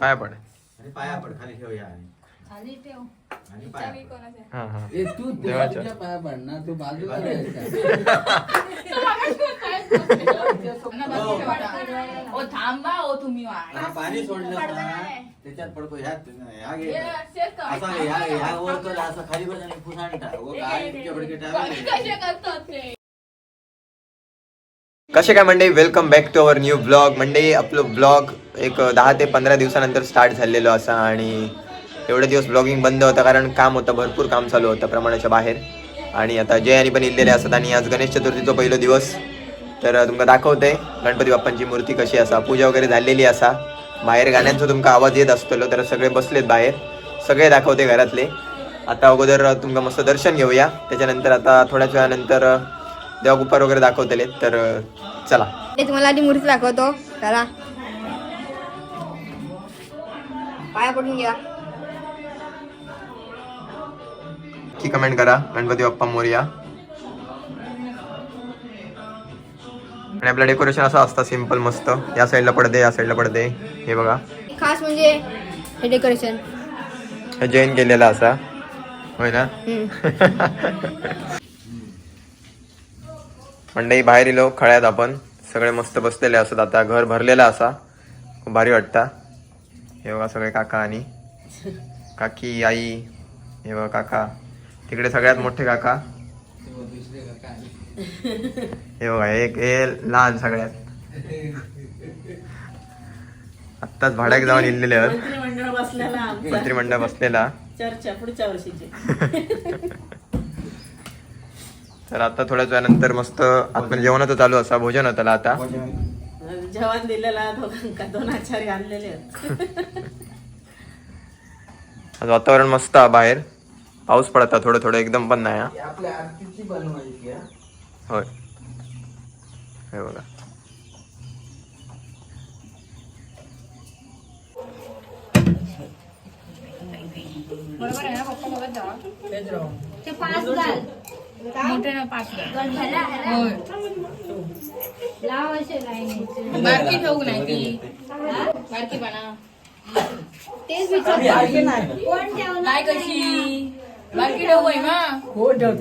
पाया पड. आणि पाया पड खाली ठेवूया आणि. खाली ठेव. आणि पाया चावी पड. कोणाच्या? हा हा. ए, तू देवाच्या. देवाच्या पाया पड ना तू बाजूला अरे. ओ थांबा ओ तुम्ही वाढ. आता पाणी सोडलं ना त्याच्यात पडतो ह्यात ह्या घे असा घे, ह्या घे, ह्या वर कर असं खाली बस आणि फुसाण टाक व काय इतके फडके टाक. कसे काय मंडळी? Welcome back to our new blog मंडळी आपलं ब्लॉग एक दहा ते पंधरा दिवसानंतर स्टार्ट झालेलो असा आणि एवढे दिवस ब्लॉगिंग बंद होतं कारण काम होतं भरपूर काम चालू होतं प्रमाणाच्या बाहेर. आणि आता जय आणि पण इल्लेले असतात आणि आज गणेश चतुर्थीचा पहिलो दिवस. तर तुमका दाखवते गणपती बाप्पांची मूर्ती कशी असा पूजा वगैरे झालेली असा. बाहेर गाण्यांचा तुमका आवाज येत असतो तर सगळे बसलेत बाहेर. सगळे दाखवते घरातले. आता अगोदर तुमका मस्त दर्शन घेऊया. त्याच्यानंतर आता थोड्याच वेळानंतर देवगुप्पार वगैरे दाखवतेले तर चला. तुम्हाला आधी मूर्ती दाखवतो. चला. पाया पडून घ्या. की कमेंट करा. गणपती बाप्पा मोर्या. आणि आपलं डेकोरेशन असं असतं सिंपल मस्त. या साईडला पडदे या साईडला पडदे हे बघा. खास म्हणजे हे डेकोरेशन हे जैन केलेला असा. होय ना? मंडई बाहेर इलो खळ्यात आपण. सगळे मस्त बसलेले असत. आता घर भरलेलं असा. खूप भारी वाटता. हे बघा सगळे काका आणि काकी आई हे बघा काका. तिकडे सगळ्यात मोठे काका. हे बघा एक हे लहान सगळ्यात. आत्ताच भाड्याक जाऊन इलेले मंत्रिमंडळ बसलेला. चर्चा पुढच्या वर्षीची. तर आता थोड्याच वेळानंतर मस्त आपण जेवणाचं चालू असा भोजन होतं आता. जेवण दिलेला दोन आचार्य आणलेले आहेत. आज वातावरण मस्त आहे बाहेर. पाऊस पडता थोडं थोडं एकदम पण नाही. होय. हे बघा. बरोबर आहे ना पप्पा बघत जा ते पाच घाल मोठे ना पाच होय. बारकी ठेवू नाही ती. बारकी तेच विचार कोण काय कशी? बारकी ठेवू आहे मा.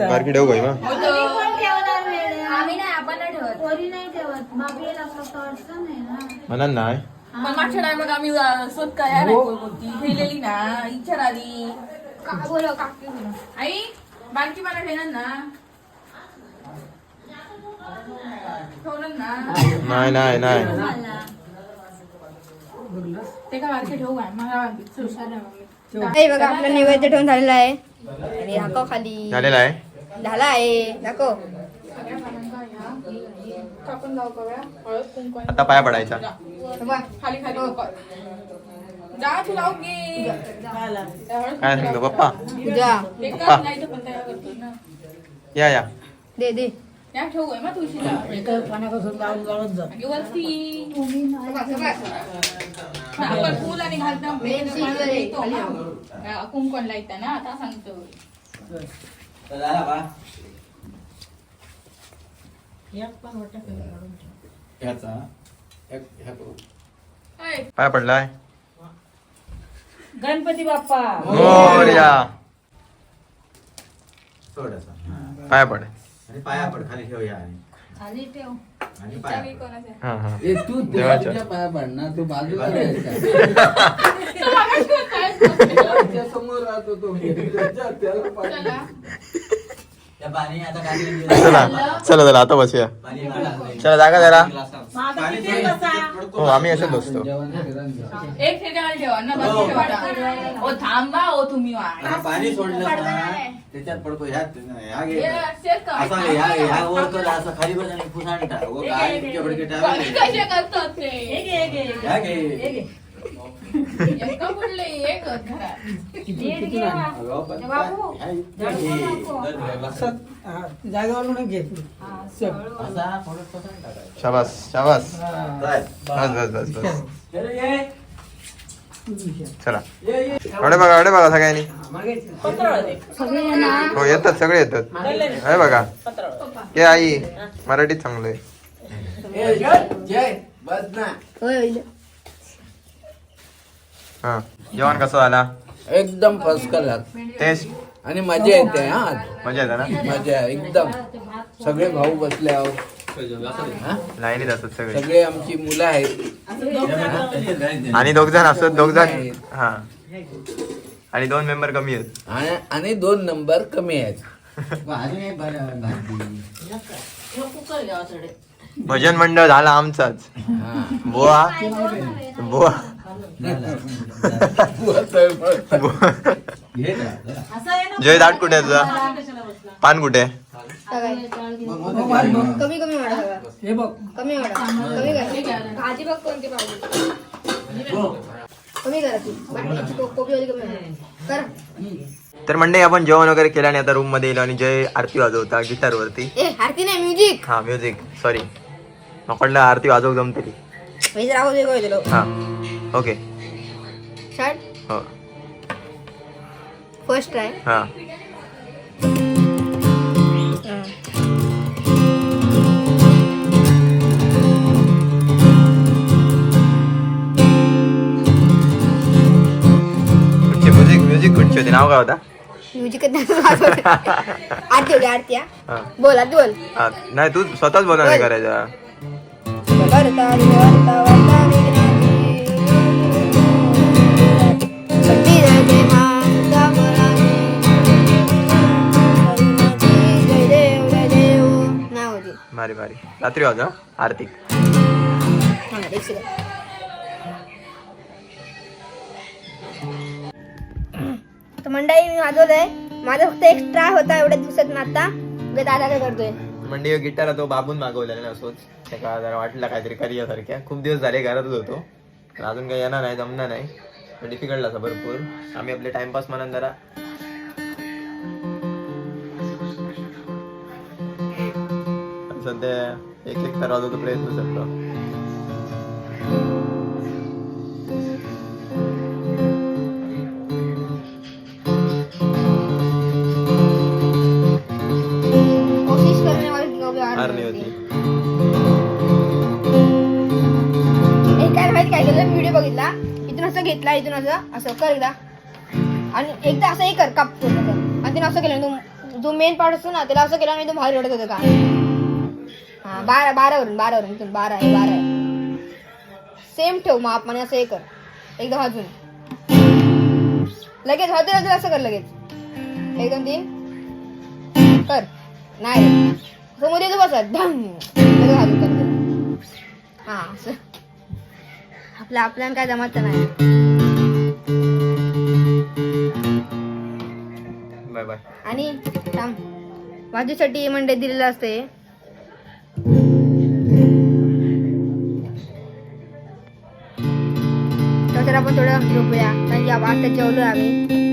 बारकी ठेवू गई मग कोण ठेवणार वेळ? आम्ही नाही आपण नाही ठेवत. पोरी नाही ठेवत. बाबीला फक्त अडचण आहे ना? म्हणा नाही. पण मागच्या टायमात आम्ही स्वत काय होती. ठेवलेली ना इच्छा आली का बोलो काकी आई? बारकी मला ठेवणार ना. ठेवलं ना. नाही नाही नाही. ते काय बारकी ठेवू काय? मला हुशार आहे मम्मी. हे बघा आपलं नैवेद्य ठेवून झालेला आहे. आणि दाखव खाली. झालेला आहे? झाला आहे. दाखव. सगळ्या पानांचा ह्या कापून जाऊ करूया हळद कुंकू आणि आता पाया पडायचा. बघा. खाली खाली. काय सांगतो पप्पा करतो ना या या दे दे फुल आणि घालता कुंकण लायता ना आता सांगतो तर झाला गणपती बाप्पा. मोर्या. थोडासा. पाया पड. आणि पाया पड खाली ठेवूया आणि. खाली ठेव. आणि पाया चावी पड. कोणाच्या? हा हा. ए, तू देवाच्या. देवाच्या पाया पड ना तू बाजूला त्या समोर राहतो तो. त्याला पाय- चला. चला चला चला आता बसूया. चला जागा जरा. हो आम्ही असं बसतो. एक ठेक्यावर ठेवा ना हो. बाकी ठेवा. ओ थांबा ओ तुम्ही पाणी सोडलं त्याच्यात पडतो. ह्यात ह्या घे. हे असेच का? असा घे, ह्या घे, ह्या वर कर असं खाली बस आणि फुसाण टाक व काय इतके फडके टाक. बाकी कसे करतात घे. शाबास शाबास चाल. बस बस बस बस चल, ये. चला अडे बघा अडे बघा सगळ्यांनी. हो येतात सगळे येतात हे बघा. हे आई मराठीत चांगलंय ए, जय जय बस ना होय होईल हा जेवण कसं झाला एकदम फर्स्ट क्लास टेस्ट आणि मजा येते हा मजा येते ना मजा एकदम सगळे भाऊ बसले आहोत हा? लाईनीत असतात सगळे सगळे आमची मुलं आहेत आणि दोघ जण असतात दोघ जण हा आणि दोन मेंबर कमी आहेत आणि आणि दोन नंबर कमी आहेत बरं भाजी भजन मंडळ झाला आमचाच. बुवा. बुवा. जय दाट कुठे तुझा. पान कुठे? आहे? कमी कमी वाढा सगळं. कमी वाढा. कमी करा. भाजी बघ कोणती पाहिजे. कमी करा ती. बाटलीची को- कोपीवाली कमी वाढा करा. तर मंडळी आपण जेवण वगैरे केलं आणि आता रूममध्ये येलो आणि जय आरती वाजवता गिटार वरती. आरती नाही म्युझिक हा म्युझिक सॉरी नकडलं आरती वाजव जमतली मी जर आवाज वेगळं दिलो हा ओके. स्टार्ट हो. फर्स्ट ट्राय हा. कुठची म्युझिक म्युझिक कुठची होती? नाव काय होता? म्युझिक आरती होती आरती हा. हा. बोल हा, नाही तू स्वतःच बोला नाही करायचा. भरता भरता भरता विघ्नाची. देव जय देव नाव होती भारी भारी. रात्री वाजव आरती. तर मंडळी मी वाजवलंय. माझा फक्त एक ट्राय होता एवढ्या दिवसात ना आता. मी दादा काय करतोय. म्हणजे गिटार तो बाबून मागवलेला ना असोच. त्याला जरा वाटलं काहीतरी करिया सारख्या. खूप दिवस झाले घरातच होतो. पण अजून काही येणार नाही जमणार नाही. पण डिफिकल्ट असा भरपूर. आम्ही आपले टाइमपास म्हणून जरा सध्या एक एक तर वाजवतो प्रयत्न करतो. वाली कभी हार हार नहीं नाही होती. काय माहिती काय केलं? व्हिडिओ बघितला. इथून असं घेतला इथून असं असं कर एकदा. आणि एकदा असं हे कर असं. आणि तिने असं केलं तू जो मेन पार्ट असतो ना त्याला असं केलं आणि तो बाहेर ओढत होतं का? हा बारा बारावरून बारावरून इथून बारा आहे बारा आहे. सेम ठेव माप आणि असं हे कर. एकदम अजून लगेच लगेच असं कर लगेच. एक दोन तीन. कर. नाही. समोर येतो अजून कर ते. हा असं. आपलं आपल्याला काय जमत नाही. Bye bye. आणि थांब. भाजीसाठी मंडई दिलेलं असते. तर आपण थोडं झोपूया. कारण की आता जेवलो आम्ही.